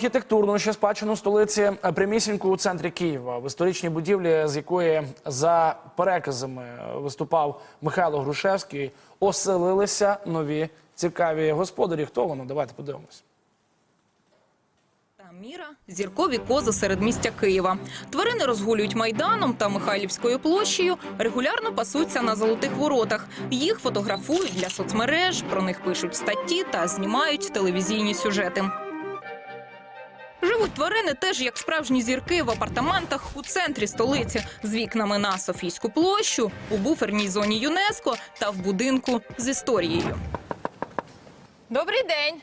Архітектурну ще спадщину столиці е, прямісінько у центрі Києва в історичній будівлі, з якої за переказами виступав Михайло Грушевський, оселилися нові цікаві господарі. Хто воно? Давайте подивимось. Міра – зіркові кози серед містя Києва. Тварини розгулюють Майданом та Михайлівською площею, регулярно пасуться на золотих воротах. Їх фотографують для соцмереж, про них пишуть статті та знімають телевізійні сюжети. Живуть тварини теж як справжні зірки в апартаментах у центрі столиці з вікнами на Софійську площу, у буферній зоні ЮНЕСКО та в будинку з історією. Добрий день.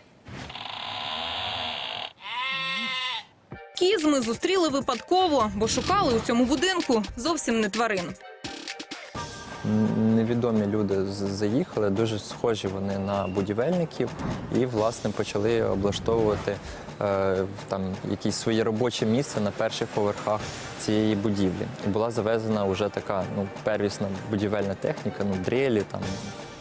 Кіз ми зустріли випадково, бо шукали у цьому будинку зовсім не тварин. Невідомі люди заїхали, дуже схожі вони на будівельників, і власне почали облаштовувати е, там якісь своє робоче місце на перших поверхах цієї будівлі. І була завезена вже така ну первісна будівельна техніка, ну дрелі, там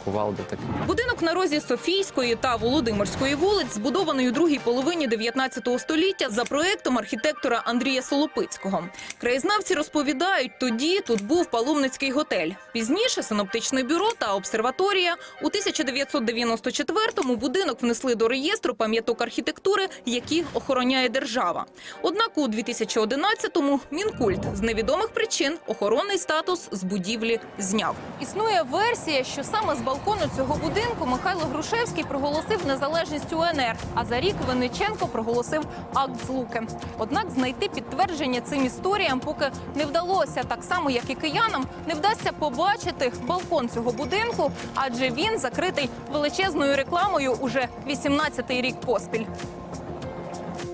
кувалди таке. Будинок на розі Софійської та Володимирської вулиць, збудований у другій половині 19 століття за проектом архітектора Андрія Солопицького. Краєзнавці розповідають, тоді тут був паломницький готель. Пізніше синоптичне бюро та обсерваторія. У 1994-му будинок внесли до реєстру пам'яток архітектури, які охороняє держава. Однак у 2011-му Мінкульт з невідомих причин охоронний статус з будівлі зняв. Існує версія, що саме з балкону цього будинку Михайло Грушевський проголосив незалежність УНР, а за рік Винниченко проголосив акт злуки. Однак знайти підтвердження цим історіям поки не вдалося, так само як і киянам, не вдасться побачити балкон цього будинку, адже він закритий величезною рекламою уже 18-й рік поспіль.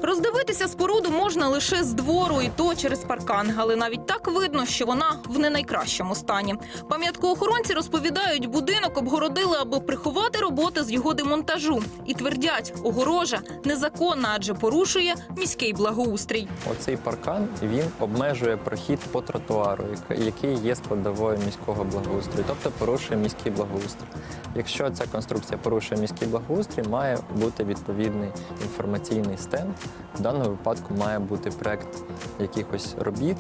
Роздивитися споруду можна лише з двору, і то через паркан, але навіть так видно, що вона в не найкращому стані. Пам'яткоохоронці розповідають, будинок обгородили, аби приховати роботи з його демонтажу, і твердять, огорожа незаконна, адже порушує міський благоустрій. Оцей паркан він обмежує прохід по тротуару, який є складовою міського благоустрою, тобто порушує міський благоустрій. Якщо ця конструкція порушує міський благоустрій, має бути відповідний інформаційний стенд. В даному випадку має бути проект якихось робіт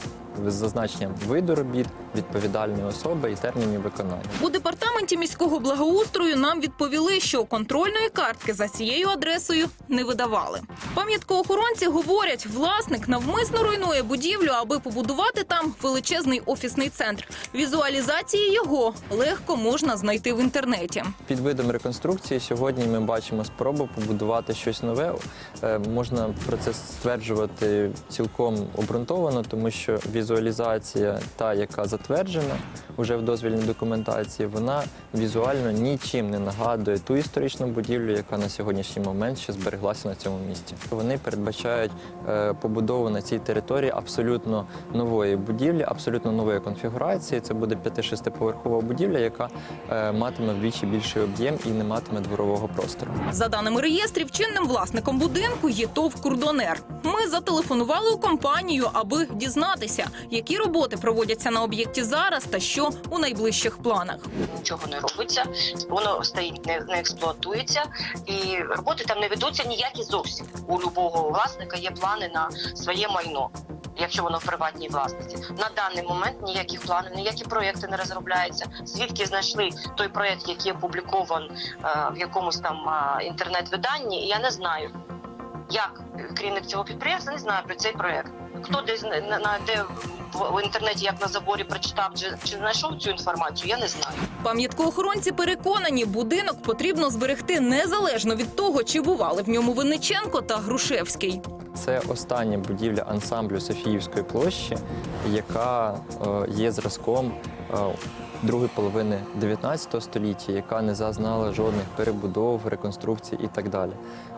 з зазначенням виду робіт, відповідальної особи і термінів виконання. У департаменті міського благоустрою нам відповіли, що контрольної картки за цією адресою не видавали. Пам'яткоохоронці говорять, власник навмисно руйнує будівлю, аби побудувати там величезний офісний центр. Візуалізації його легко можна знайти в інтернеті. Під видом реконструкції сьогодні ми бачимо спробу побудувати щось нове. Е, Можна про це стверджувати цілком обґрунтовано, тому що візуалізація, та яка затверджена вже в дозвільній документації, вона візуально нічим не нагадує ту історичну будівлю, яка на сьогоднішній момент ще збереглася на цьому місці. Вони передбачають е, побудову на цій території абсолютно нової будівлі, абсолютно нової конфігурації. Це буде 5-6-поверхова будівля, яка е, матиме вдвічі більший об'єм і не матиме дворового простору. За даними реєстрів, чинним власником будинку є ТОВ «Курдонер». Ми зателефонували у компанію, аби дізнатися, які роботи проводяться на об'єкті зараз та що у найближчих планах. нічого не робиться, воно стоїть, не, не експлуатується, і роботи там не ведуться ніякі зовсім. У любого власника є плани на своє майно. Якщо воно в приватній власності, на даний момент ніяких планів, ніякі проекти не розробляються. Звідки знайшли той проект, який опублікован е, в якомусь там е, інтернет-виданні, я не знаю. Як керівник цього підприємства не знає про цей проект. Хто десь на, де в інтернеті, як на заборі, прочитав чи, чи знайшов цю інформацію, я не знаю. Пам'яткоохоронці переконані, будинок потрібно зберегти незалежно від того, чи бували в ньому Винниченко та Грушевський. Це остання будівля ансамблю Софіївської площі, яка е, є зразком е, другої половини 19 століття, яка не зазнала жодних перебудов, реконструкцій і так далі.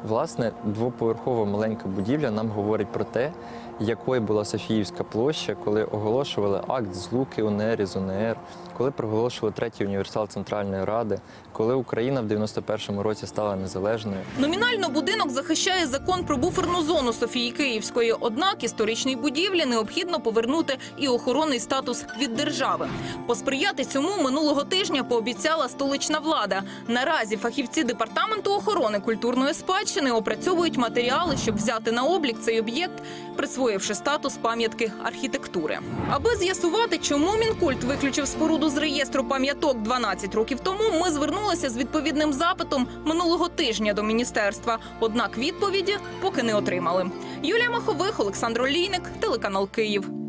Власне, двоповерхова маленька будівля нам говорить про те, якою була Софіївська площа, коли оголошували акт злуки УНР із УНР, коли проголошували третій універсал Центральної Ради, коли Україна в 91-му році стала незалежною. Номінально будинок захищає закон про буферну зону Софії Київської. Однак історичній будівлі необхідно повернути і охоронний статус від держави. Посприяти цьому минулого тижня пообіцяла столична влада. Наразі фахівці департаменту охорони культурної спадщини опрацьовують матеріали, щоб взяти на облік цей об'єкт, присвоївши статус пам'ятки архітектури. Аби з'ясувати, чому мінкульт виключив споруду з реєстру пам'яток 12 років тому, ми звернулися з відповідним запитом минулого тижня до міністерства. Однак відповіді поки не отримали. Юлія Махових, Олександр Олійник, телеканал Київ.